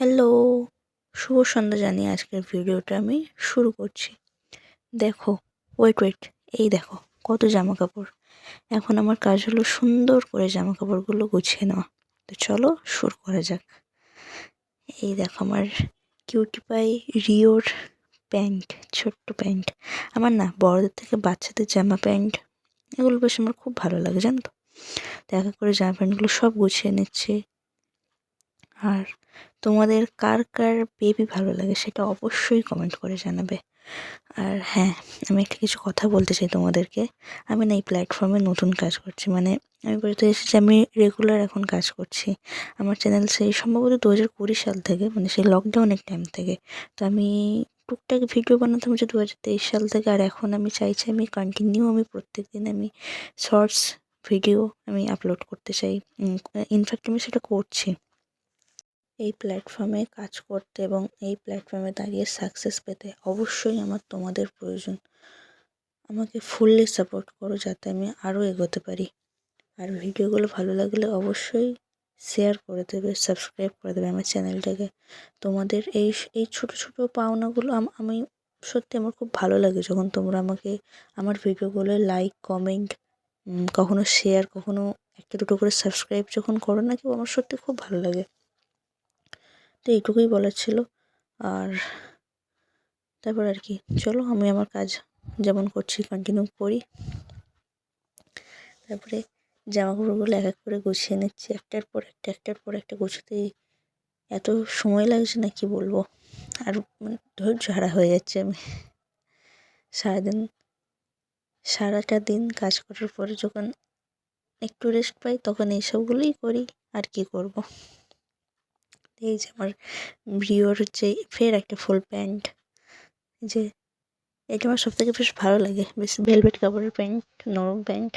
Hello, শুভ সন্ধ্যা জানিয়ে আজকের ভিডিওটা আমি শুরু করছি। দেখো ওয়েট ওয়েট এই দেখো, কত জামা কাপড় এখন আমার কাজ হলো সুন্দর করে জামা কাপড়গুলো গুছিয়ে নেওয়া। তো চলো শুরু করা যাক। এই দেখো আমার কিউটি পাই রিওর প্যান্ট, ছোট্ট প্যান্ট। আমার না বড়দের থেকে বাচ্চাদের জামা প্যান্ট, এগুলো বেশ আমার খুব ভালো লাগে, জানো তো? দেখা করে জামা প্যান্টগুলো সব গুছিয়ে নিচ্ছে। আর তোমাদের কার কার বেবি ভালো লাগে সেটা অবশ্যই কমেন্ট করে জানাবে। আর হ্যাঁ আমি একটা কিছু কথা বলতে চাই তোমাদেরকে। আমি না এই প্ল্যাটফর্মে নতুন কাজ করছি মানে আমি বলতে এসেছি আমি রেগুলার এখন কাজ করছি। আমার চ্যানেল সেই সম্ভবত দু হাজার কুড়ি সাল থেকে মানে সেই লকডাউনের টাইম থেকে। তো আমি টুকটাক ভিডিও বানাতাম হচ্ছে দু হাজার তেইশ সাল থেকে, আর এখন আমি চাইছি আমি কন্টিনিউ আমি প্রত্যেক দিন আমি শর্টস ভিডিও আমি আপলোড করতে চাই। ইনফ্যাক্ট আমি সেটা করছি। এই প্ল্যাটফর্মে কাজ করতে এবং এই প্ল্যাটফর্মে দাঁড়িয়ে সাকসেস পেতে অবশ্যই আমার তোমাদের প্রয়োজন। আমাকে ফুললি সাপোর্ট করো যাতে আমি আরও এগোতে পারি। আর ভিডিওগুলো ভালো লাগলে অবশ্যই শেয়ার করে দেবে সাবস্ক্রাইব করে দেবে আমার চ্যানেলটাকে তোমাদের এই এই ছোটো ছোটো পাওনাগুলো আমি সত্যি আমার খুব ভালো লাগে যখন তোমরা আমাকে আমার ভিডিওগুলো লাইক কমেন্ট কখনো শেয়ার কখনো একটা দুটো করে সাবস্ক্রাইব যখন করো না কেউ, আমার সত্যি খুব ভালো লাগে। তো এইটুকুই বলার ছিল। আর তারপর আর কি, চলো আমি আমার কাজ যেমন করছি কন্টিনিউ করি। তারপরে জামা কাপড়গুলো এক এক করে গুছিয়ে নিচ্ছি। একটার পর একটা, একটার পর একটা গুছোতেই এত সময় লাগছে না কি বলব? আর মানে ধৈর্য হারা হয়ে যাচ্ছে আমি। সারাদিন, সারাটা দিন কাজ করার পরে যখন একটু রেস্ট পাই তখন এইসবগুলোই করি। আর কি করব? এই যে আমার প্রিয়র হচ্ছে ফের একটা ফুল প্যান্ট। যে, এটা আমার সব থেকে বেশ ভালো লাগে। বেশ ভেলভেট কাপড়ের প্যান্ট, নরম প্যান্ট।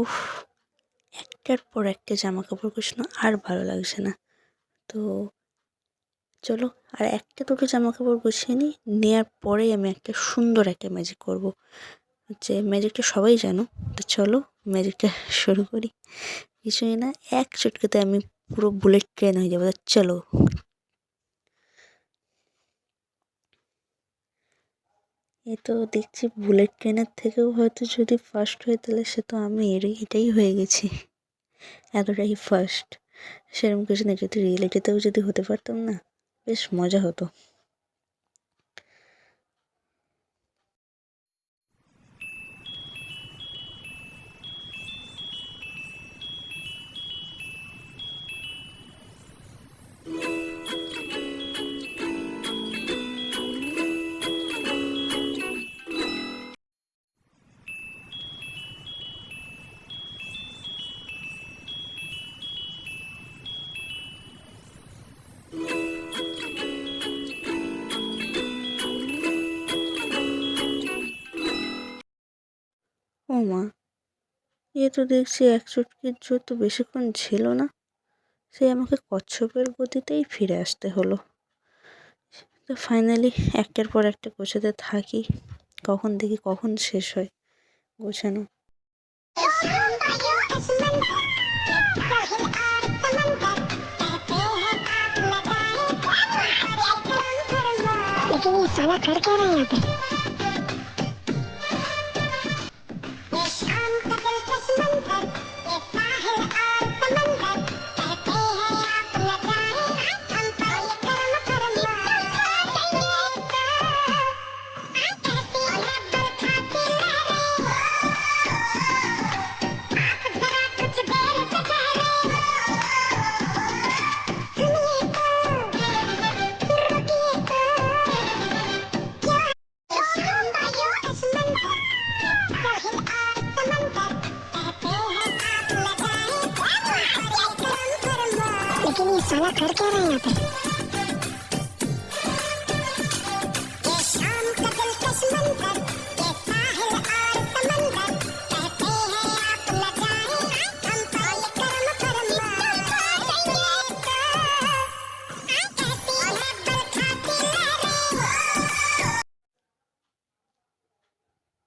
উফ, একটার পর একটা জামা কাপড় গোছানো আর ভালো লাগছে না। তো চলো, আর একটা দুটো জামা কাপড় গুছিয়ে নিই নেওয়ার পরেই আমি একটা সুন্দর একটা ম্যাজিক করব। যে ম্যাজিকটা সবাই জানো, তো চলো ম্যাজিকটা শুরু করি। কিছুই না, এক চটকেতে আমি পুরো বুলেট ট্রেন হয়ে যাব চলো। এ তো দেখছি বুলেট ট্রেনের থেকেও হয়তো যদি ফার্স্ট হয়, তাহলে সে তো আমি এরই, এটাই হয়ে গেছি। এতটাই ফার্স্ট সেরকম কিছু না, যদি রিয়েলিটিতেও যদি হতে পারতাম না, বেশ মজা হতো। মা এ তো দেখছি এক চুটকির জোর তো বেশিক্ষণ ছিল না সে আমাকে কচ্ছপের গতিতেই ফিরে আসতে হলো তো ফাইনালি একটার পর একটা গোছাতে থাকি কখন দেখি কখন শেষ হয় গোছানো लेकिन ये साला कर क्या रहा है यहाँ पे लेकिन ये साला कर क्या रहा है यहाँ पे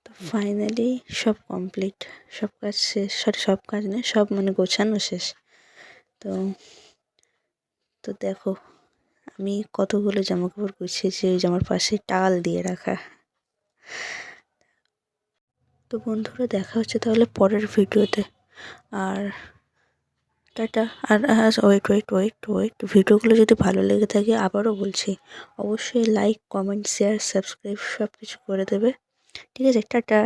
তো ফাইনালি সব কমপ্লিট সব কাজ শেষ সরি সব কাজ নয় সব মানে গোছানো শেষ তো তো দেখো, আমি কতগুলো জামা কাপড় গুছিয়েছি ওই জামার পাশে টাল দিয়ে রাখা। তো বন্ধুরা, দেখা হচ্ছে তাহলে পরের ভিডিওতে। আর টাটা। আর ওয়েট ওয়েট ওয়েট ওয়েট ভিডিওগুলো যদি ভালো লেগে থাকে, আবারও বলছি, অবশ্যই লাইক কমেন্ট শেয়ার সাবস্ক্রাইব সব কিছু করে দেবে। ঠিক আছে, টাটা।